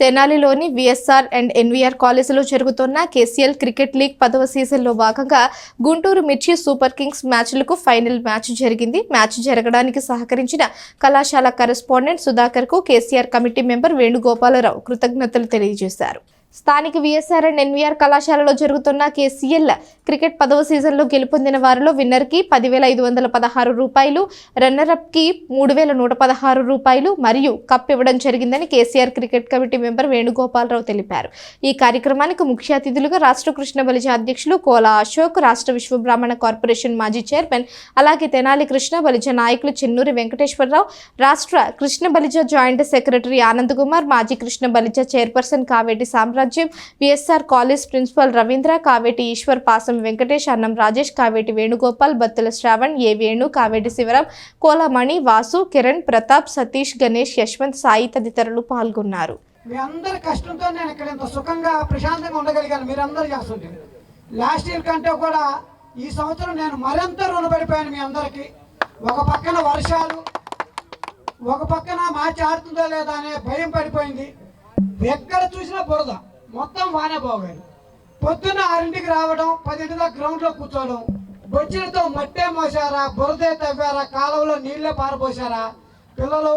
తెనాలిలోని VSR and NVR కాలేజీలో జరుగుతున్న KCL cricket league పదవ సీజన్లో భాగంగా గుంటూరు మిర్చి సూపర్ కింగ్స్ మ్యాచ్లకు ఫైనల్ మ్యాచ్ జరిగింది. మ్యాచ్ జరగడానికి సహకరించిన కళాశాల కరెస్పాండెంట్ సుధాకర్కు కేసీఆర్ కమిటీ మెంబర్ వేణుగోపాలరావు కృతజ్ఞతలు తెలియజేశారు. స్థానిక విఎస్ఆర్ అండ్ ఎన్వీఆర్ కళాశాలలో జరుగుతున్న కేసీఎల్ క్రికెట్ పదవ సీజన్లో గెలుపొందిన వారిలో విన్నర్కి పదివేల ఐదు వందల పదహారు రూపాయలు రన్నరప్కి మూడు వేల నూట పదహారు రూపాయలు మరియు కప్ ఇవ్వడం జరిగిందని KCR cricket committee member Venugopalarao తెలిపారు. ఈ కార్యక్రమానికి ముఖ్య అతిథులుగా రాష్ట్ర కృష్ణ బలిజ అధ్యక్షులు కోలా అశోక్ రాష్ట్ర విశ్వబ్రాహ్మణ కార్పొరేషన్ మాజీ చైర్మన్ అలాగే తెనాలి కృష్ణ బలిజ నాయకులు చెన్నూరి వెంకటేశ్వరరావు రాష్ట్ర కృష్ణ బలిజ జాయింట్ సెక్రటరీ ఆనంద్ కుమార్ మాజీ Krishna Balija chairperson Kaveti Samrajyam. VSR college principal Ravindra Kaveti Eshwar Pasam Venkatesh అన్నం రాజేష్ కావేటి వేణుగోపాల్ బత్తుల శ్రావణ్ ఏ వేణు కావేటి శివరాం కోలమణి వాసు కిరణ్ ప్రతాప్ సతీష్ గణేష్ యశ్వంత్ సాయి తదితరులు పాల్గొన్నారు. మీ అందరి కష్టంతో నేను ఇక్కడ ఇంత సుఖంగా ప్రశాంతంగా ఉండగలిగాను. మీరందరూ చేస్తుంటే లాస్ట్ ఇయర్ కంటే కూడా ఈ సంవత్సరం నేను మరింత రుణపడిపోయాను మీ అందరికీ. ఒక పక్కన వర్షాలు ఒక పక్కన మార్చి ఆడుతుందో లేదా అనే భయం పడిపోయింది. ఎక్కడ చూసినా బురద. మొత్తం వానే పోగాడు పొద్దున్న ఆరింటికి రావడం పదింటి దాకా గ్రౌండ్లో కూర్చోవడం బొచ్చులతో మట్టే మోసారా బురదే తవ్వారా కాలువలో నీళ్ళే పారపోసారా పిల్లలు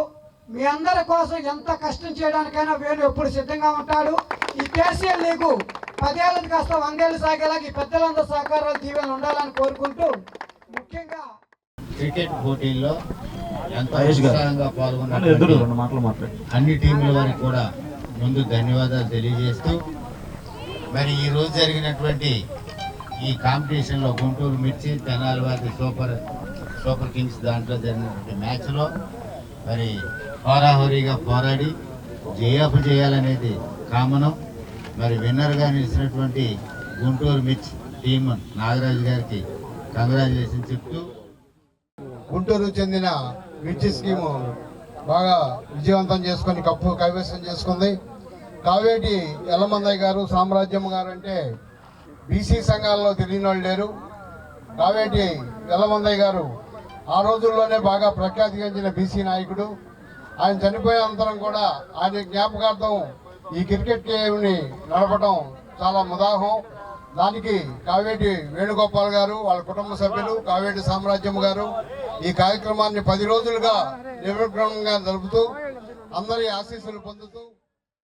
మీ అందరి కోసం ఎంత కష్టం చేయడానికైనా వేణు ఎప్పుడు సిద్ధంగా ఉంటాడు. ఈ కేసీఎల్ లీగు పదేళ్ళది కాస్త వందేళ్ళు సాగేలాగా ఈ పెద్దలందరూ సహకారాలు దీవెనలు ఉండాలని కోరుకుంటూ ముఖ్యంగా క్రికెట్ పోటీల్లో ఎంతో గారు. ఉత్సాహంగా అన్ని టీముల వారికి కూడా ముందు ధన్యవాదాలు తెలియజేస్తూ మరి ఈ రోజు జరిగినటువంటి ఈ కాంపిటీషన్లో గుంటూరు మిర్చి తెనాలి వారి సూపర్ సూపర్ కింగ్స్ దాంట్లో జరిగినటువంటి మ్యాచ్లో మరి హోరాహోరీగా పోరాడి జయాపు చేయాలనేది కామనం. మరి విన్నర్గా నిలిచినటువంటి గుంటూరు మిర్చి టీమ్ నాగరాజు గారికి కంగ్రాచులేషన్ చెప్తూ గుంటూరు చెందిన మిర్చి స్కీము బాగా విజయవంతం చేసుకొని కప్పు కైవసం చేసుకుంది. కావేటి ఎల్లమందయ్య గారు సామ్రాజ్యం గారు అంటే బీసీ సంఘాల్లో తెలియని వాళ్ళు లేరు. కావేటి ఎల్లమందయ్య గారు ఆ రోజుల్లోనే బాగా ప్రఖ్యాతిగాంచిన బీసీ నాయకుడు. ఆయన చనిపోయే అంతరం కూడా ఆయన జ్ఞాపకార్థం ఈ క్రికెట్ గేమ్ని నడపడం చాలా ముదాహం. దానికి కావేటి వేణుగోపాల్ గారు వాళ్ళ కుటుంబ సభ్యులు కావేటి సామ్రాజ్యం గారు ఈ కార్యక్రమాన్ని పది రోజులుగా నిర్విఘ్నంగా జరుపుతూ అందరి ఆశీస్సులు పొందుతూ